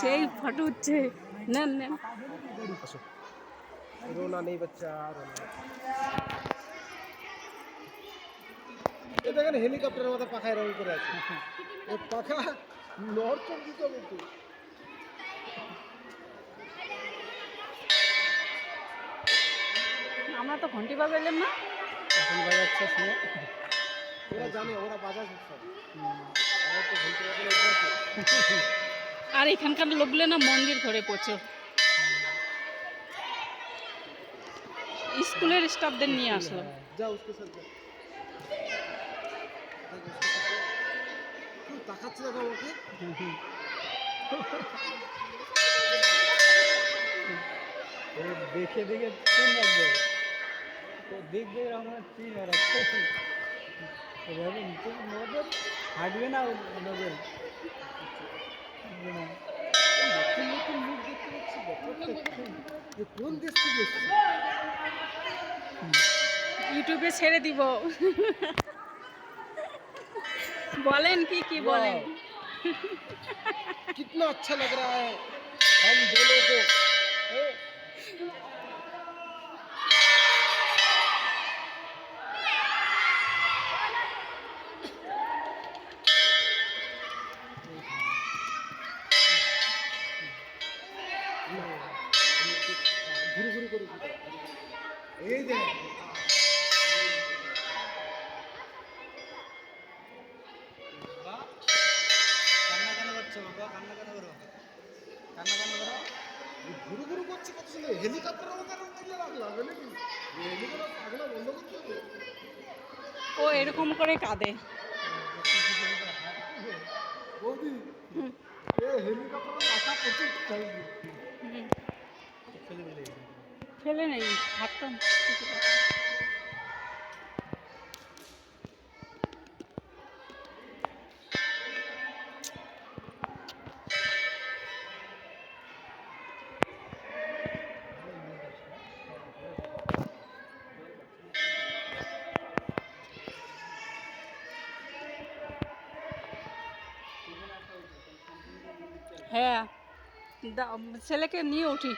সেই ফটো উঠছে নেন নেন। রোনা নেই বাচ্চা এই হেলিকপ্টারের মতো পাখায় এরকম করে আছে। পাখা নড়চড় দিতে হবে না তো ঘন্টি বাজাইলেন না? বাজাচ্ছে শুনে ওরা জানে ওরা বাজার আর এখানকার লোকগুলো না মন্দির ঘরে প্রচুর। স্কুলের স্টাফদের নিয়ে আসলো। দেখে দেখে তো দেখবে আমরা চিন রাখবে এভাবে নিচে নজর হাঁটবে না নজর হাঁটবে না নতুন নতুন মুখ দেখতে পাচ্ছি ব্যাপারটা কি? এ কোন দেশ থেকে এসছে ইউটিউবে ছেড়ে দিব বলেন কি কি বলেন कितना अच्छा लग रहा है हम दोनों को এই দেখ কান্না কেন করছ বাবা? কান্না কেন করো? কান্না কেন করো? ঘুরু ঘুরু করছে কত মতো রাখলাম নাকি? হেলিকপ্টার বন্ধ করতে ও এরকম করে কাঁদে। বৌদি এ হেলিকপ্টারের মাথা প্রচুর চাইবে হুম, ফেলে ফেলে ফেলে নেই হাঁটতাম হ্যাঁ ছেলেকে নিয়ে উঠি।